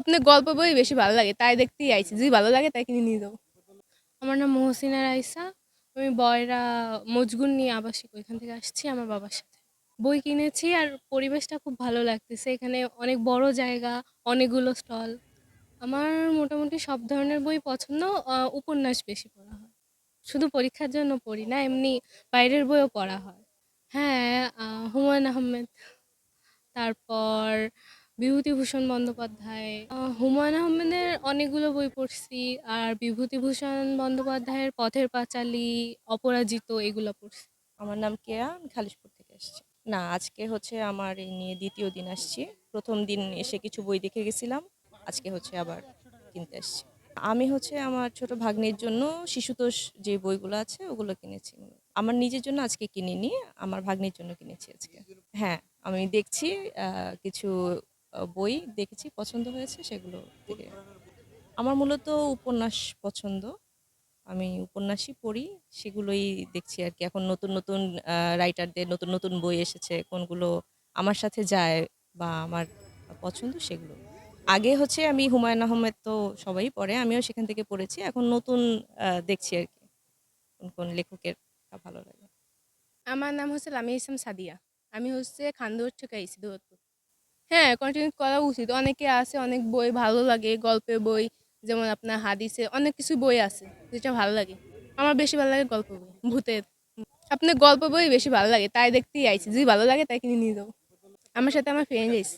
আপনার গল্প বই বেশি ভালো লাগে, তাই দেখতেই আইছি। যদি ভালো লাগে তাই কিনে নিয়ে যাব। আমার নাম মহসিনা রাইসা আমি বয়রা মজগুন নিয়ে আবাসিক, ওইখান থেকে আসছি আমার বাবার সাথে। বই কিনেছি আর পরিবেশটা খুব ভালো লাগতেছে। এখানে অনেক বড় জায়গা, অনেকগুলো স্টল। আমার মোটামুটি সব ধরনের বই পছন্দ উপন্যাস বেশি পড়া হয়। শুধু পরীক্ষার জন্য পড়ি না, এমনি বাইরের বইও পড়া হয়। হ্যাঁ হুমায়ুন আহমেদ। তারপর বিভূতিভূষণ বন্দ্যোপাধ্যায় হুমায়ুন আহমেদের অনেকগুলো বই পড়ছি আর বিভূতিভূষণ বন্দ্যোপাধ্যায়ের পথের পাঁচালী, অপরাজিত এগুলো পড়ছি। আমার নাম কেয়া খালিশপুর থেকে আসছি না, আজকে হচ্ছে আমার এই নিয়ে দ্বিতীয় দিন আসছি। প্রথম দিন এসে কিছু বই দেখে গেছিলাম, আজকে হচ্ছে আবার কিনতে আসছি। আমি হচ্ছে আমার ছোট ভাগ্নির জন্য শিশুতোষ যে বইগুলো আছে, ওগুলো কিনেছি। আমার নিজের জন্য আজকে কিনিনি, আমার ভাগ্নির জন্য কিনেছি আজকে। হ্যাঁ আমি দেখছি কিছু বই দেখেছি, পছন্দ হয়েছে, সেগুলো থেকে। আমার মূলত উপন্যাস পছন্দ। আমি উপন্যাসই পড়ি, সেগুলোই দেখছি আর কি। এখন নতুন নতুন রাইটারদের নতুন নতুন বই এসেছে, কোনগুলো আমার সাথে যায় বা আমার পছন্দ, সেগুলো। আগে হচ্ছে আমি হুমায়ুন আহমেদ তো সবাই পড়ে, আমিও সেখান থেকে পড়েছি। এখন নতুন দেখছি আর কি, কোন কোন লেখকের ভালো লাগে। আমার নাম হচ্ছে লামিয়া ইসলাম সাদিয়া। আমি হচ্ছে খান্দুর থেকে দূরত্ব হ্যাঁ কন্টিনিউ করা উচিত। অনেকে আছে, অনেক বই ভালো লাগে, গল্পের বই, যেমন আপনার হাদিসে অনেক কিছু বই আছে যেটা ভালো লাগে। আমার বেশি ভালো লাগে গল্প বই, ভূতের। আপনার গল্প বই বেশি ভালো লাগে, তাই দেখতেই আইছি। যদি ভালো লাগে তাই কিনে নিয়ে যাব। আমার সাথে আমার ফ্রেন্ড আইছে